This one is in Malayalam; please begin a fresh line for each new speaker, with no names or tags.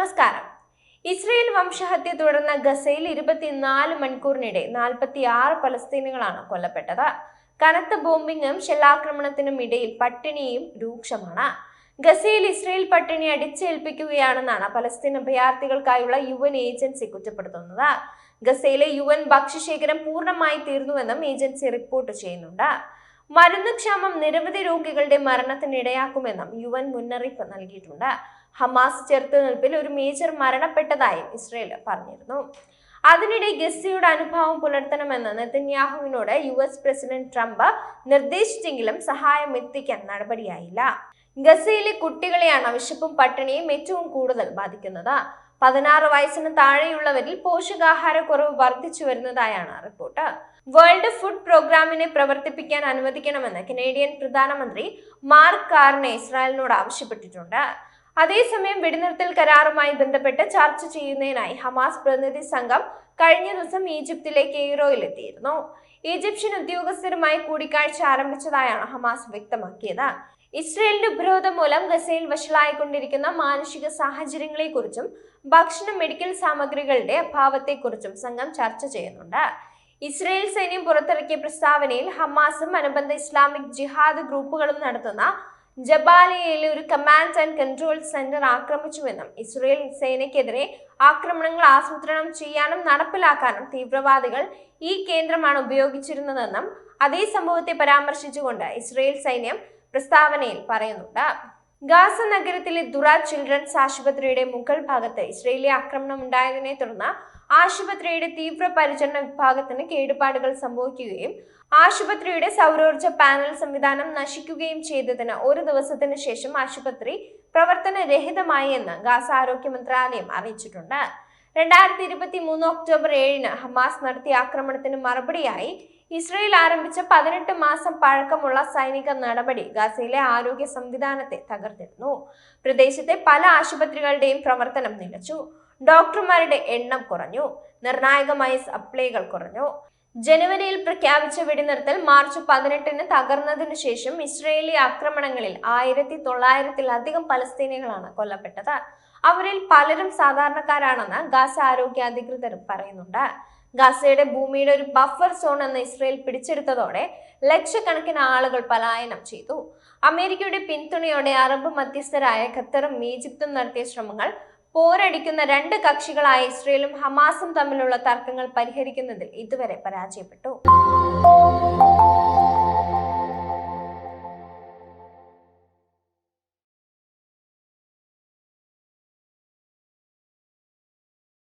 നമസ്കാരം. ഇസ്രയേൽ വംശഹത്യ തുടർന്ന ഗസയിൽ ഇരുപത്തിനാല് മണിക്കൂറിനിടെ നാൽപ്പത്തി ആറ് പലസ്തീനുകളാണ് കൊല്ലപ്പെട്ടത്. കനത്ത ബോംബിങ്ങും ഷെല്ലാക്രമണത്തിനും ഇടയിൽ പട്ടിണിയും രൂക്ഷമാണ്. ഗസയിൽ ഇസ്രയേൽ പട്ടിണി അടിച്ചേൽപ്പിക്കുകയാണെന്നാണ് പലസ്തീൻ അഭയാർത്ഥികൾക്കായുള്ള യു എൻ ഏജൻസി കുറ്റപ്പെടുത്തുന്നത്. ഗസയിലെ യു എൻ ഭക്ഷ്യശേഖരം പൂർണമായി തീർന്നുവെന്നും ഏജൻസി റിപ്പോർട്ട് ചെയ്യുന്നുണ്ട്. മരുന്ന് ക്ഷാമം നിരവധി രോഗികളുടെ മരണത്തിനിടയാക്കുമെന്നും യു എൻ മുന്നറിയിപ്പ് നൽകിയിട്ടുണ്ട്. ഹമാസ് ചെറുത്തുനിൽപ്പിൽ ഒരു മേജർ മരണപ്പെട്ടതായി ഇസ്രയേൽ പറഞ്ഞിരുന്നു. അതിനിടെ ഗസയുടെ അനുഭവം പുലർത്തണമെന്ന് നെതന്യാഹുവിനോട് യു എസ് പ്രസിഡന്റ് ട്രംപ് നിർദ്ദേശിച്ചെങ്കിലും സഹായം എത്തിക്കാൻ നടപടിയായില്ല. ഗസയിലെ കുട്ടികളെയാണ് വിശപ്പും പട്ടിണിയും ഏറ്റവും കൂടുതൽ ബാധിക്കുന്നത്. പതിനാറ് വയസ്സിന് താഴെയുള്ളവരിൽ പോഷകാഹാരക്കുറവ് വർദ്ധിച്ചു വരുന്നതായാണ് റിപ്പോർട്ട്. വേൾഡ് ഫുഡ് പ്രോഗ്രാമിനെ പ്രവർത്തിപ്പിക്കാൻ അനുവദിക്കണമെന്ന് കനേഡിയൻ പ്രധാനമന്ത്രി മാർക്ക് കാർണെ ഇസ്രായേലിനോട് ആവശ്യപ്പെട്ടിട്ടുണ്ട്. അതേസമയം വെടിനിർത്തൽ കരാറുമായി ബന്ധപ്പെട്ട് ചർച്ച ചെയ്യുന്നതിനായി ഹമാസ് പ്രതിനിധി സംഘം കഴിഞ്ഞ ദിവസം ഈജിപ്തിലെ കെയ്റോയിലെത്തിയിരുന്നു ഈജിപ്ഷ്യൻ ഉദ്യോഗസ്ഥരുമായി കൂടിക്കാഴ്ച ആരംഭിച്ചതായാണ് ഹമാസ് വ്യക്തമാക്കിയത്. ഇസ്രയേലിന്റെ ഉപരോധം മൂലം ഗസയിൽ വഷളായിക്കൊണ്ടിരിക്കുന്ന മാനുഷിക സാഹചര്യങ്ങളെക്കുറിച്ചും ഭക്ഷണ മെഡിക്കൽ സാമഗ്രികളുടെ അഭാവത്തെക്കുറിച്ചും സംഘം ചർച്ച ചെയ്യുന്നുണ്ട്. ഇസ്രയേൽ സൈന്യം പുറത്തിറക്കിയ പ്രസ്താവനയിൽ ഹമാസും അനുബന്ധ ഇസ്ലാമിക് ജിഹാദ് ഗ്രൂപ്പുകളും നടത്തുന്ന ജബാലിയയിലെ ഒരു കമാൻഡ് ആൻഡ് കൺട്രോൾ സെന്റർ ആക്രമിച്ചുവെന്നും ഇസ്രയേൽ സേനയ്ക്കെതിരെ ആക്രമണങ്ങൾ ആസൂത്രണം ചെയ്യാനും നടപ്പിലാക്കാനും തീവ്രവാദികൾ ഈ കേന്ദ്രമാണ് ഉപയോഗിച്ചിരുന്നതെന്നും അതേ സംഭവത്തെ പരാമർശിച്ചുകൊണ്ട് ഇസ്രയേൽ സൈന്യം പ്രസ്താവനയിൽ പറയുന്നുണ്ട്. ഗാസ നഗരത്തിലെ ദുറ ചിൽഡ്രൻസ് ആശുപത്രിയുടെ മുകൾ ഭാഗത്ത് ഇസ്രയേലി ആക്രമണം ഉണ്ടായതിനെ തുടർന്ന് ആശുപത്രിയുടെ തീവ്രപരിചരണ വിഭാഗത്തിന് കേടുപാടുകൾ സംഭവിക്കുകയും ആശുപത്രിയുടെ സൗരോർജ പാനൽ സംവിധാനം നശിക്കുകയും ചെയ്തതിന് ഒരു ദിവസത്തിന് ശേഷം ആശുപത്രി പ്രവർത്തനരഹിതമായി എന്ന് ഗാസ ആരോഗ്യ മന്ത്രാലയം അറിയിച്ചിട്ടുണ്ട്. രണ്ടായിരത്തി ഇരുപത്തി മൂന്ന് ഒക്ടോബർ ഏഴിന് ഹമാസ് നടത്തിയ ആക്രമണത്തിന് മറുപടിയായി ഇസ്രയേൽ ആരംഭിച്ച പതിനെട്ട് മാസം പഴക്കമുള്ള സൈനിക നടപടി ഗാസയിലെ ആരോഗ്യ സംവിധാനത്തെ തകർത്തിരുന്നു. പ്രദേശത്തെ പല ആശുപത്രികളുടെയും പ്രവർത്തനം നിലച്ചു. ഡോക്ടർമാരുടെ എണ്ണം കുറഞ്ഞു. നിർണായകമായ സപ്ലൈകൾ കുറഞ്ഞു. ജനുവരിയിൽ പ്രഖ്യാപിച്ച വെടിനിർത്തൽ മാർച്ച് പതിനെട്ടിന് തകർന്നതിനു ശേഷം ഇസ്രയേലി ആക്രമണങ്ങളിൽ ആയിരത്തി തൊള്ളായിരത്തിലധികം പലസ്തീനികളാണ് കൊല്ലപ്പെട്ടത്. അവരിൽ പലരും സാധാരണക്കാരാണെന്ന് ഗാസ ആരോഗ്യ അധികൃതർ പറയുന്നുണ്ട്. ഗാസയുടെ ഭൂമിയുടെ ഒരു ബഫർ സോൺ എന്ന് ഇസ്രയേൽ പിടിച്ചെടുത്തതോടെ ലക്ഷക്കണക്കിന് ആളുകൾ പലായനം ചെയ്തു. അമേരിക്കയുടെ പിന്തുണയോടെ അറബ് മധ്യസ്ഥരായ ഖത്തറും ഈജിപ്തും നടത്തിയ ശ്രമങ്ങൾ പോരടിക്കുന്ന രണ്ട് കക്ഷികളായ ഇസ്രയേലും ഹമാസും തമ്മിലുള്ള തർക്കങ്ങൾ പരിഹരിക്കുന്നതിൽ ഇതുവരെ പരാജയപ്പെട്ടു.